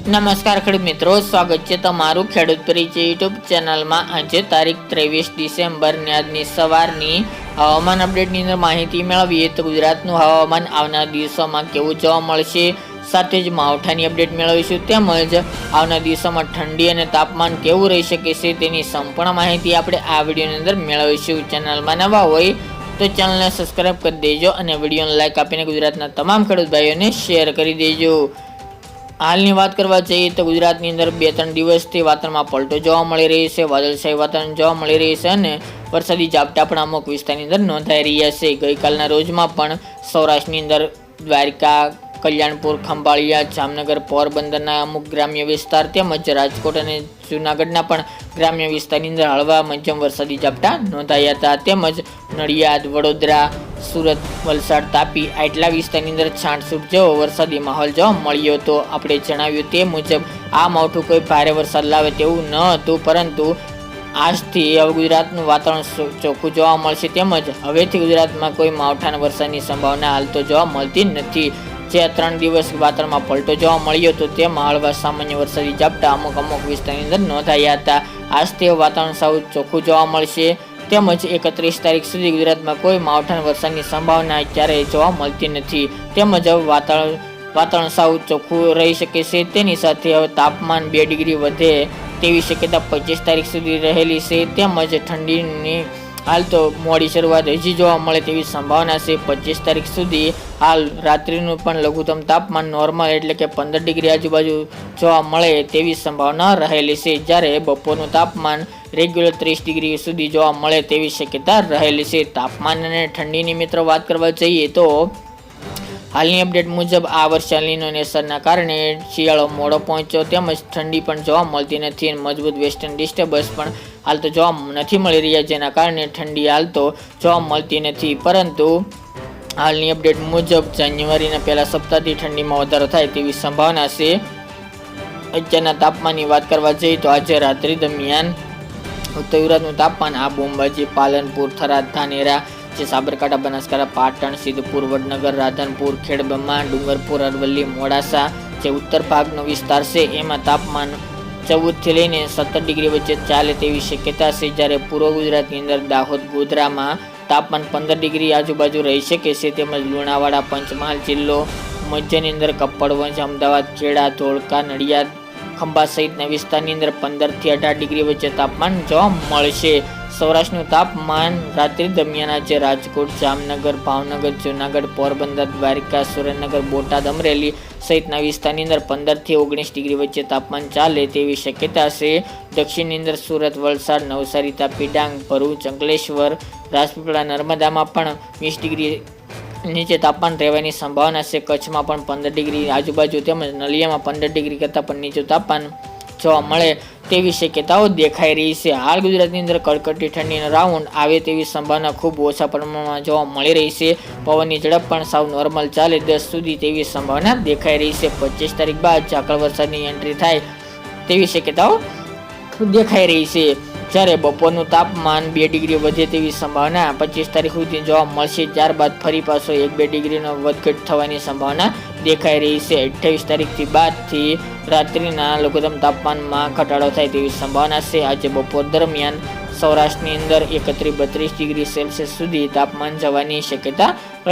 નમસ્કાર ખેડૂત મિત્રો, સ્વાગત છે તમારું ખેડૂત પરિચય યુટ્યુબ ચેનલમાં. આજે તારીખ ત્રેવીસ ડિસેમ્બરની આજની સવારની હવામાન અપડેટની અંદર માહિતી મેળવીએ તો ગુજરાતનું હવામાન આવનાર દિવસોમાં કેવું જોવા મળશે. સાથે જ માવઠાની અપડેટ મેળવીશું તેમજ આવનાર દિવસોમાં ઠંડી અને તાપમાન કેવું રહી શકે છે તેની સંપૂર્ણ માહિતી આપણે આ વિડીયોની અંદર મેળવીશું. ચેનલમાં નવા હોય તો ચેનલને સબસ્ક્રાઇબ કરી દેજો અને વિડીયોને લાઇક આપીને ગુજરાતના તમામ ખેડૂત ભાઈઓને શેર કરી દેજો. હાલની વાત કરવા જઈએ તો ગુજરાતની અંદર બે ત્રણ દિવસથી વાતાવરણમાં પલટો જોવા મળી રહી છે. વાદળશાહી વાતાવરણ જોવા મળી રહી છે અને વરસાદી ઝાપટા પણ અમુક વિસ્તારની અંદર નોંધાઈ રહ્યા છે. ગઈકાલના રોજમાં પણ સૌરાષ્ટ્રની અંદર દ્વારકા, કલ્યાણપુર, ખંભાળિયા, જામનગર, પોરબંદરના અમુક ગ્રામ્ય વિસ્તાર તેમજ રાજકોટ અને જૂનાગઢના પણ ગ્રામ્ય વિસ્તારની અંદર હળવા મધ્યમ વરસાદી ઝાપટા નોંધાયા હતા. તેમજ નડિયાદ, વડોદરા સુરત, વલસાડ, તાપી, આટલા વિસ્તારની અંદર છાંટછૂટ જેવો વરસાદી માહોલ જોવા મળ્યો હતો. આપણે જણાવ્યું તે મુજબ, આ માવઠું કોઈ ભારે વરસાદ લાવે તેવું ન હતું, પરંતુ આજથી હવે ગુજરાતનું વાતાવરણ ચોખ્ખું જોવા મળશે તેમજ હવેથી ગુજરાતમાં કોઈ માવઠાના વરસાદની સંભાવના હાલ તો જોવા મળતી નથી. જે ત્રણ દિવસ વાતાવરણમાં પલટો જોવા મળ્યો હતો તેમાં હળવા સામાન્ય વરસાદી ઝાપટા અમુક અમુક વિસ્તારની અંદર નોંધાયા હતા. આજથી વાતાવરણ સાવ ચોખ્ખું જોવા મળશે. તેમજ એકત્રીસ તારીખ સુધી ગુજરાતમાં કોઈ માવઠાણ વરસાદની સંભાવના ક્યારેય જોવા મળતી નથી. તેમજ વાતાવરણ વાતાવરણ સાવ ચોખ્ખું રહી શકે છે. તેની સાથે હવે તાપમાન બે ડિગ્રી વધે તેવી શક્યતા પચીસ તારીખ સુધી રહેલી છે. તેમજ ઠંડીની હાલ તો મોડી શરૂઆત હજી જોવા મળે તેવી સંભાવના છે. પચીસ તારીખ સુધી હાલ રાત્રિનું પણ લઘુત્તમ તાપમાન નોર્મલ એટલે કે પંદર ડિગ્રી આજુબાજુ જોવા મળે તેવી સંભાવના રહેલી છે. જ્યારે બપોરનું તાપમાન રેગ્યુલર ત્રીસ ડિગ્રી સુધી જોવા મળે તેવી શક્યતા રહેલી છે. તાપમાન અને ઠંડીની મિત્રો વાત કરવા જઈએ તો હાલની અપડેટ મુજબ આ વર્ષે અલીનો નેસરના કારણે શિયાળો મોડો પહોંચ્યો તેમજ ઠંડી પણ જોવા મળતી નથી અને મજબૂત વેસ્ટર્ન ડિસ્ટર્બન્સ પણ હાલ તો જોવા નથી મળી રહ્યા જેના કારણે ઠંડી હાલ તો જોવા મળતી નથી. પરંતુ હાલની અપડેટ મુજબ જાન્યુઆરીના પહેલા સપ્તાહથી ઠંડીમાં વધારો થાય તેવી સંભાવના છે. અત્યારના તાપમાનની વાત કરવા જઈએ તો આજે રાત્રિ દરમિયાન ઉત્તર તાપમાન આ બોમ્બાજી, પાલનપુર, થરાદ, ધાનેરા, જે સાબરકાંઠા, બનાસકાંઠા, પાટણ, સિદ્ધપુર, વડનગર, રાધનપુર ખેડબ્રહ્મા ડુંગરપુર, અરવલ્લી, મોડાસા, જે ઉત્તર ભાગનો વિસ્તાર છે, એમાં તાપમાન ચૌદથી લઈને સત્તર ડિગ્રી વચ્ચે ચાલે તેવી શક્યતા છે. જ્યારે પૂર્વ ગુજરાતની અંદર દાહોદ, ગોધરામાં તાપમાન પંદર ડિગ્રી આજુબાજુ રહી શકે છે. તેમજ લુણાવાડા, પંચમહાલ જિલ્લો મધ્યની અંદર કપ્પડવંજ અમદાવાદ ખેડા ધોળકા, નડિયાદ ખંભા સહિતના વિસ્તારની અંદર પંદરથી અઢાર ડિગ્રી વચ્ચે તાપમાન જોવા મળશે. સૌરાષ્ટ્રનું તાપમાન રાત્રિ દરમિયાન આજે રાજકોટ, જામનગર, ભાવનગર, જૂનાગઢ, પોરબંદર, દ્વારકા, સુરેન્દ્રનગર, બોટાદ, અમરેલી સહિતના વિસ્તારની અંદર પંદરથી ઓગણીસ ડિગ્રી વચ્ચે તાપમાન ચાલે તેવી શક્યતા છે. દક્ષિણની અંદર સુરત, વલસાડ, નવસારી, તાપી, ડાંગ, ભરૂચ, અંકલેશ્વર, રાજપીપળા, નર્મદામાં પણ વીસ ડિગ્રી નીચે તાપમાન રહેવાની સંભાવના છે. કચ્છમાં પણ પંદર ડિગ્રી, આજુબાજુ તેમજ નલિયામાં પંદર ડિગ્રી કરતાં પણ નીચું તાપમાન જોવા મળે તેવી શક્યતાઓ દેખાઈ રહી છે. હાલ ગુજરાતની અંદર કડકડતી ઠંડીનો રાઉન્ડ આવે તેવી સંભાવના ખૂબ ઓછા પ્રમાણમાં જોવા મળી રહી છે. પવનની ઝડપ પણ સાવ નોર્મલ ચાલે દસ સુધી તેવી સંભાવના દેખાઈ રહી છે. પચીસ તારીખ બાદ ઝાકળ વરસાદની એન્ટ્રી થાય તેવી શક્યતાઓ દેખાઈ રહી છે. જ્યારે બપોરનું તાપમાન બે ડિગ્રી વધે તેવી સંભાવના પચીસ તારીખ સુધી જોવા મળશે. ત્યારબાદ ફરી પાછો એક બે ડિગ્રીનો વધઘટ થવાની સંભાવના દેખાઈ રહી છે. અઠ્યાવીસ તારીખથી બાદથી રાત્રિના લઘુત્તમ તાપમાનમાં ઘટાડો થાય તેવી સંભાવના છે. આજે બપોર દરમિયાન સૌરાષ્ટ્રની અંદર એકત્રીસ બત્રીસ ડિગ્રી સેલ્સિયસ સુધી તાપમાન જવાની શક્યતા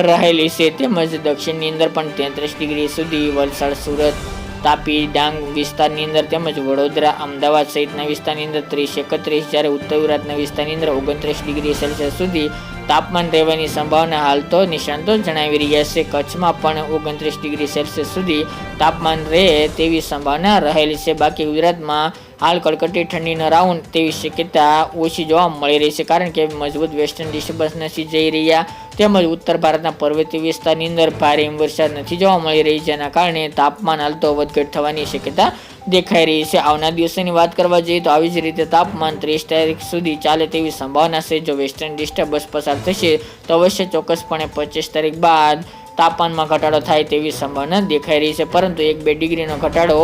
રહેલી છે. તેમજ દક્ષિણની અંદર પણ તેત્રીસ ડિગ્રી સુધી વલસાડ, સુરત તાપી, ડાંગ વિસ્તારની અંદર તેમજ વડોદરા, અમદાવાદ સહિતના વિસ્તારની અંદર ત્રીસ એકત્રીસ, જ્યારે ઉત્તર ગુજરાતના વિસ્તારની અંદર ઓગણત્રીસ ડિગ્રી સેલ્સિયસ સુધી તાપમાન રહેવાની સંભાવના હાલ તો નિષ્ણાંતો જણાવી રહ્યા છે. કચ્છમાં પણ ઓગણત્રીસ ડિગ્રી સેલ્સિયસ સુધી તાપમાન રહે તેવી સંભાવના રહેલી છે. બાકી ગુજરાતમાં હાલ કડકડતી ઠંડીનો રાઉન્ડ તેવી શક્યતા ઓછી જોવા મળી રહી છે. કારણ કે મજબૂત વેસ્ટર્ન ડિસ્ટર્બન્સ નથી જઈ રહ્યા તેમજ ઉત્તર ભારતના પર્વતીય વિસ્તારની અંદર ભારે હિમવર્ષા નથી જોવા મળી રહી, જેના કારણે તાપમાન હાલતો વધઘટ થવાની શક્યતા દેખાઈ રહી છે. આવના દિવસોની વાત કરવા જઈએ તો આવી જ રીતે તાપમાન ત્રીસ તારીખ સુધી ચાલે તેવી સંભાવના છે. જો વેસ્ટર્ન ડિસ્ટર્બન્સ પસાર થશે, તો અવશ્ય ચોક્કસપણે પચીસ તારીખ બાદ તાપમાનમાં ઘટાડો થાય તેવી સંભાવના દેખાઈ રહી છે. પરંતુ એક બે ડિગ્રીનો ઘટાડો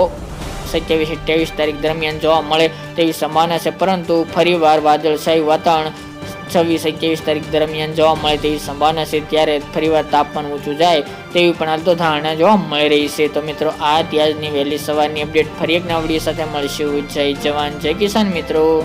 સત્યાવીસ અઠ્યાવીસ તારીખ દરમિયાન જોવા મળે તેવી સંભાવના છે. પરંતુ ફરીવાર વાદળછાયું વાતાવરણ છવ્વીસ સત્યાવીસ તારીખ દરમિયાન જોવા મળે તેવી સંભાવના છે. ત્યારે ફરીવાર તાપમાન ઊંચું જાય તેવી પણ હાલ ધારણા જોવા મળી રહી છે. તો મિત્રો, આ ત્યાજની વહેલી સવારની અપડેટ. ફરી એક નવડી સાથે મળશું. જય જવાન, જય કિસાન મિત્રો.